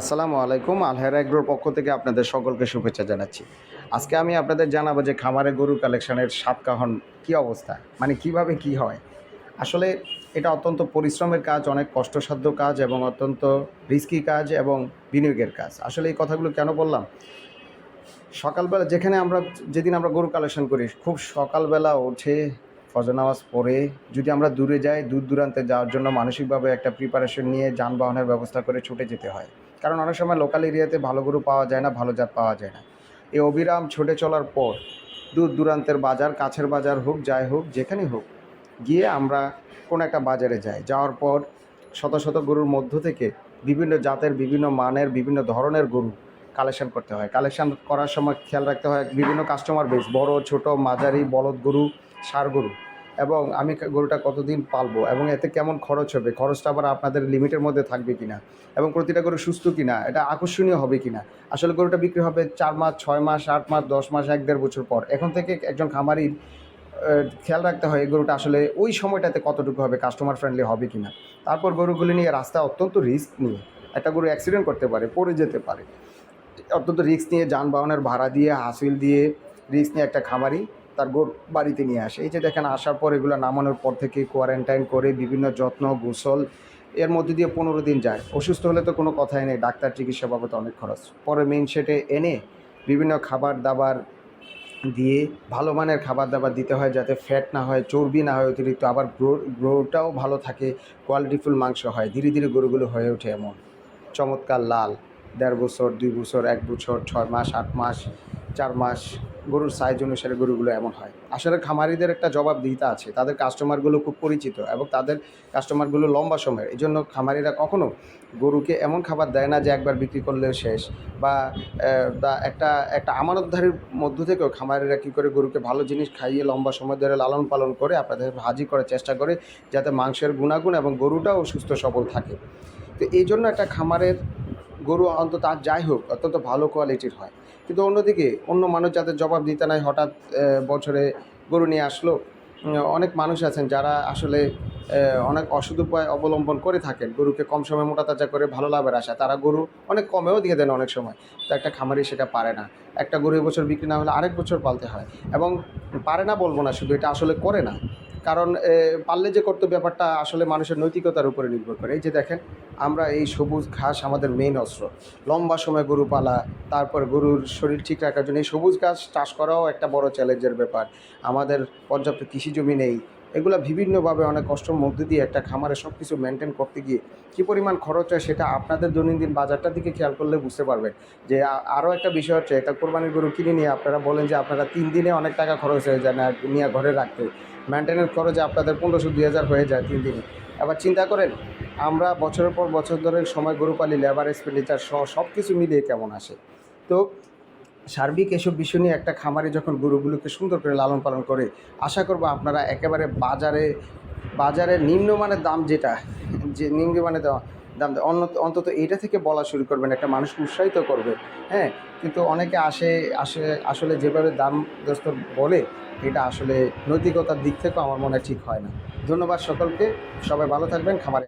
আসসালামু আলাইকুম, আলহেরা এগ্রোর পক্ষ থেকে আপনাদের সকলকে শুভেচ্ছা জানাচ্ছি। আজকে আমি আপনাদের জানাব যে খামারে গরু কালেকশনের সাতকাহন কী অবস্থা মানে কীভাবে কি হয়। আসলে এটা অত্যন্ত পরিশ্রমের কাজ, অনেক কষ্টসাধ্য কাজ এবং অত্যন্ত রিস্কি কাজ এবং বিনিয়োগের কাজ। আসলে এই কথাগুলো কেন বললাম? সকালবেলা যেখানে আমরা, যেদিন আমরা গরু কালেকশন করি, খুব সকালবেলা উঠে ফজর নামাজ পড়ে যদি আমরা দূরে যাই, দূর দূরান্তে যাওয়ার জন্য মানসিকভাবে একটা প্রিপারেশন নিয়ে যানবাহনের ব্যবস্থা করে ছুটে যেতে হয়। কারণ অনেক সময় লোকাল এরিয়াতে ভালো গরু পাওয়া যায় না, ভালো জাত পাওয়া যায় না। এই অবিরাম ছুটে চলার পর দূর দূরান্তের বাজার, কাছের বাজার হোক, যাই হোক, যেখানেই হোক, গিয়ে আমরা কোনো একটা বাজারে যাই। যাওয়ার পর শত শত গরুর মধ্য থেকে বিভিন্ন জাতের, বিভিন্ন মানের, বিভিন্ন ধরনের গরু কালেকশন করতে হয়। কালেকশন করার সময় খেয়াল রাখতে হয় বিভিন্ন কাস্টমার বেস বড়, ছোট, মাঝারি, বলদ গরু ষাঁড় গরু। এবং আমি গরুটা কতদিন পালবো এবং এতে কেমন খরচ হবে? খরচটা আবার আপনাদের লিমিটের মধ্যে থাকবে কিনা? এবং প্রতিটা গরু সুস্থ কিনা? এটা আকর্ষণীয় হবে কিনা? আসলে গরুটা বিক্রি হবে চার মাস, ছয় মাস, আট মাস, দশ মাস, এক দেড় বছর পর। এখন থেকে একজন খামারির খেয়াল রাখতে হয় এই গরুটা আসলে ওই সময়টাতে কতটুকু হবে কাস্টমার ফ্রেন্ডলি হবে কিনা? তারপর গরুগুলি নিয়ে রাস্তা অত্যন্ত রিস্ক নিয়ে, একটা গরু অ্যাক্সিডেন্ট করতে পারে, পড়ে যেতে পারে। অত্যন্ত রিস্ক নিয়ে যানবাহনের ভাড়া দিয়ে হাসিল দিয়ে রিস্ক নিয়ে একটা খামারি তার গোর বাড়িতে নিয়ে আসে। এই যে দেখেন, আসার পর এগুলো নামানোর পর থেকে কোয়ারেন্টাইন করে বিভিন্ন যত্ন, গোসল, এর মধ্যে দিয়ে পনেরো দিন যায়। অসুস্থ হলে তো কোনো কথাই নেই, ডাক্তার চিকিৎসা বাবদ অনেক খরচ। পরে মেন সেটে এনে বিভিন্ন খাবার দাবার দিয়ে ভালো মানের খাবার দাবার দিতে হয় যাতে ফ্যাট না হয়, চর্বি না হয়, অতিরিক্ত আবার গ্রো, গ্রোটাও ভালো থাকে কোয়ালিটিফুল মাংস হয়। ধীরে ধীরে গরুগুলো হয়ে ওঠে এমন। চমৎকার লাল, দেড় বছর, দুই বছর, এক বছর, ছয় মাস, আট মাস চার মাস গরুর সাইজ অনুসারে গরুগুলো এমন হয়। আসলে খামারিদের একটা জবাবদিহিতা আছে। তাদের কাস্টমারগুলো খুব পরিচিত এবং তাদের কাস্টমারগুলো লম্বা সময়ের। এই জন্য খামারিরা কখনো গরুকে এমন খাবার দেয় না যে একবার বিক্রি করলেও শেষ বা একটা একটা আমানতধারীর মধ্য থেকেও খামারিরা কী করে গরুকে ভালো জিনিস খাইয়ে লম্বা সময় ধরে লালন পালন করে আপনাদের হাজি করার চেষ্টা করে যাতে মাংসের গুণাগুণ এবং গরুটাও সুস্থ সবল থাকে। তো এই জন্য একটা খামারের গরু অন্তত যাই হোক, অত্যন্ত ভালো কোয়ালিটির হয়। কিন্তু অন্যদিকে অন্য মানুষ যাদের জবাব দিতে নাই, হঠাৎ বছরে গরু নিয়ে আসলো অনেক মানুষ আছেন যারা আসলে অনেক অসৎ উপায় অবলম্বন করে থাকেন। গরুকে কম সময় মোটা তাজা করে ভালো লাভের আশা। তারা গরু অনেক কমেও দিয়ে দেন অনেক সময়। তো একটা খামারি সেটা পারে না। একটা গরু এবছর বিক্রি না হলে আরেক বছর পালতে হয়। এবং পারে না বলব না, শুধু এটা আসলে করে না। কারণ পারলে যে করতে ব্যাপারটা আসলে মানুষের নৈতিকতার উপরে নির্ভর করে। এই যে দেখেন, আমরা এই সবুজ ঘাস আমাদের মেইন অস্ত্র। লম্বা সময় গরু পালা, তারপর গরুর শরীর ঠিক রাখার জন্য এই সবুজ ঘাস চাষ করাও একটা বড় চ্যালেঞ্জের ব্যাপার। আমাদের পর্যাপ্ত কৃষি জমি নেই এগুলো বিভিন্নভাবে অনেক কষ্টের মধ্যে দিয়ে একটা খামারে সব কিছু মেনটেন করতে গিয়ে কী পরিমাণ খরচ হয় সেটা আপনাদের দৈনন্দিন বাজারটার দিকে খেয়াল করলে বুঝতে পারবেন। যে আরও একটা বিষয় হচ্ছে, একটা কোরবানির গরু কিনে নিয়ে আপনারা বলেন যে আপনারা তিন দিনে অনেক টাকা খরচ হয়ে যায় না, নিয়ে ঘরে রাখতে। মেনটেন্যান্স খরচে আপনাদের পনেরোশো, দুই হাজার হয়ে যায় তিন দিনে। আবার চিন্তা করেন, আমরা বছরের পর বছর ধরে সময় গরু পালি লেবার এক্সপেন্ডিচার সহ সব কিছু মিলিয়ে কেমন আসে? তো সার্বিক এসব বিষয় নিয়ে একটা খামারে যখন গরুগুলোকে সুন্দর করে লালন পালন করে, আশা করব আপনারা একেবারে বাজারে বাজারে নিম্নমানের দাম যেটা, যে নিম্নমানের দাম দাম অন্য- অন্তত এটা থেকে বলা শুরু করবেন, একটা মানুষকে উৎসাহিত করবে হ্যাঁ? কিন্তু অনেকে আসে আসে, আসলে যেভাবে দাম দোস্ত বলে, এটা আসলে নৈতিকতার দিক থেকেও আমার মনে ঠিক হয় না। ধন্যবাদ সকলকে, সবাই ভালো থাকবেন, খামারে